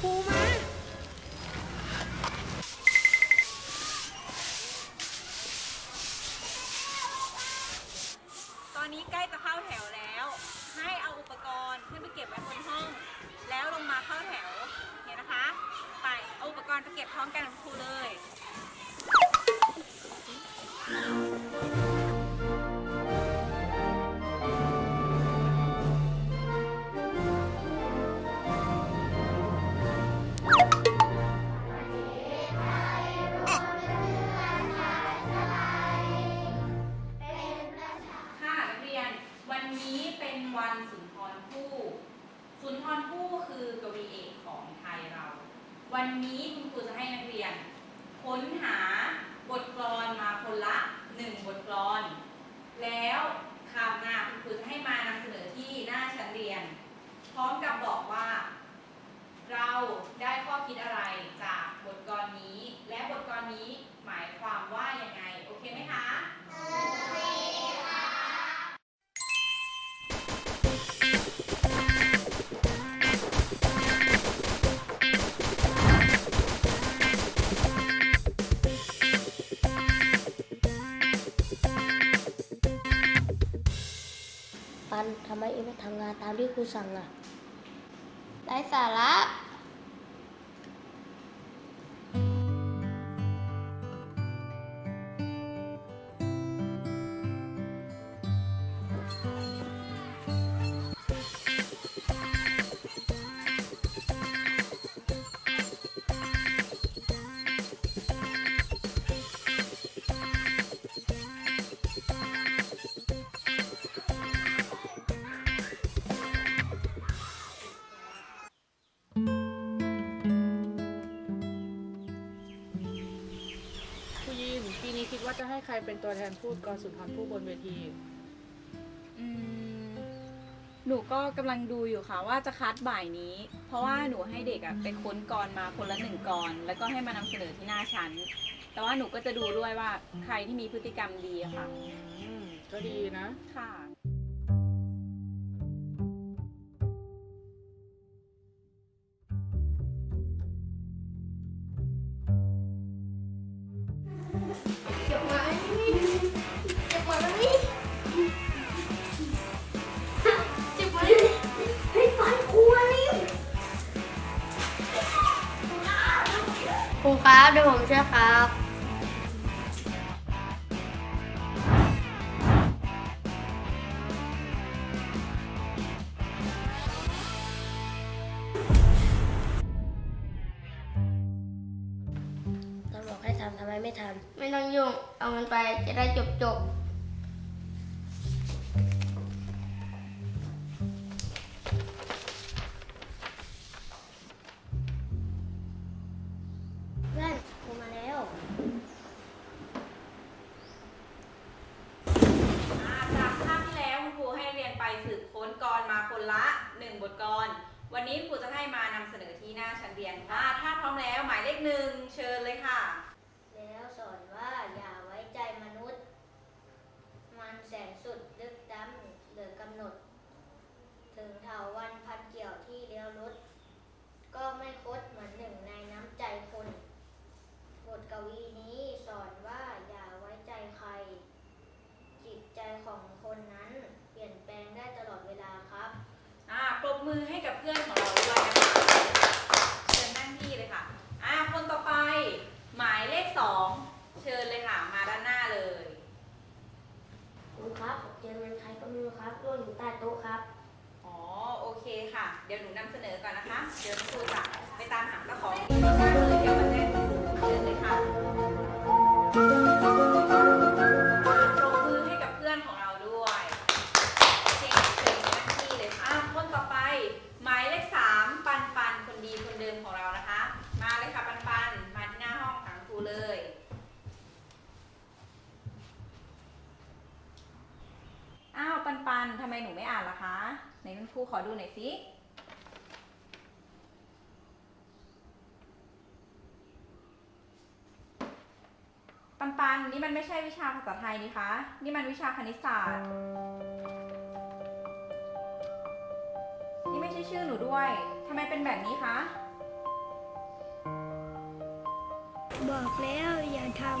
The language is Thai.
ครูมา ตอนนี้ใกล้จะเข้าแถวแล้ว ให้เอาอุปกรณ์ขึ้นไปเก็บไว้บนห้อง แล้วลงมาเข้าแถวเนี่ยนะคะ ไปเอาอุปกรณ์ไปเก็บพร้อมกันครูเลย วันนี้คุณครูจะให้นักเรียน ค้นหาบทกลอนมาคนละหนึ่งบทกลอน แล้วคราวหน้าคุณครูจะให้มานำเสนอที่หน้าชั้นเรียน พร้อมกับบอกว่า ทำไมเองไม่ทำงานตามที่ครูสั่งอะไร้สาระ ให้ใครเป็นตัวแทนพูดกรสุนทรภู่บนเวทีอืมหนูก็กำลังดูอยู่ค่ะว่าจะคัดบ่ายนี้ เพราะว่าหนูให้เด็กอะไปค้นกรมาคนละหนึ่งกร แล้วก็ให้มานำเสนอที่หน้าชั้น แต่ว่าหนูก็จะดูด้วยว่าใครที่มีพฤติกรรมดีอะค่ะ อืมก็ดีนะ ค่ะ ครูครับเดี๋ยวผมช่วยครับตำรวจให้ทำทำไมไม่ทำไม่ต้องยุ่ง เอามันไปจะได้จบจบเวันนี้ครูจะให้มานำเสนอที่หน้าชั้นเรียนค่ะถ้าพร้อมแล้วหมายเลขหนึ่งเชิญเลยค่ะ แล้วสอนว่าอย่าไว้ใจมนุษย์ มันแสนสุดลึกล้ำเหลือกำหนด ถึงเถาวันพันเกี่ยวที่เลี้ยวรถก็ไม่คดเหมือนหนึ่งในน้ำใจคน บทกวีนี้สอนว่าอย่าไว้ใจใคร จิตใจของคนนั้นเปลี่ยนแปลงได้ตลอดเวลาครับ อ่าปรบมือให้กับเพื่อนของเราด้วยนะคะ เชิญนั่งที่เลยค่ะ อ่า คนต่อไป หมายเลขสอง เชิญเลยค่ะ มาด้านหน้าเลย คุณครับผมเจอเงินใครก็ไมือครับร่วงอยู่ใต้โต๊ะครับ อ๋อ โอเคค่ะ เดี๋ยวหนูนำเสนอก่อนนะคะ เดี๋ยวครูจะไปตามหาเจ้าของ หนูไม่อ่านล่ะคะไหนคุณครูขอดูหน่อยสิปันปันนี่มันไม่ใช่วิชาภาษาไทยนี่คะ นี่มันวิชาคณิตศาสตร์ นี่ไม่ใช่ชื่อหนูด้วยทำไมเป็นแบบนี้คะ บอกแล้วอย่าทำ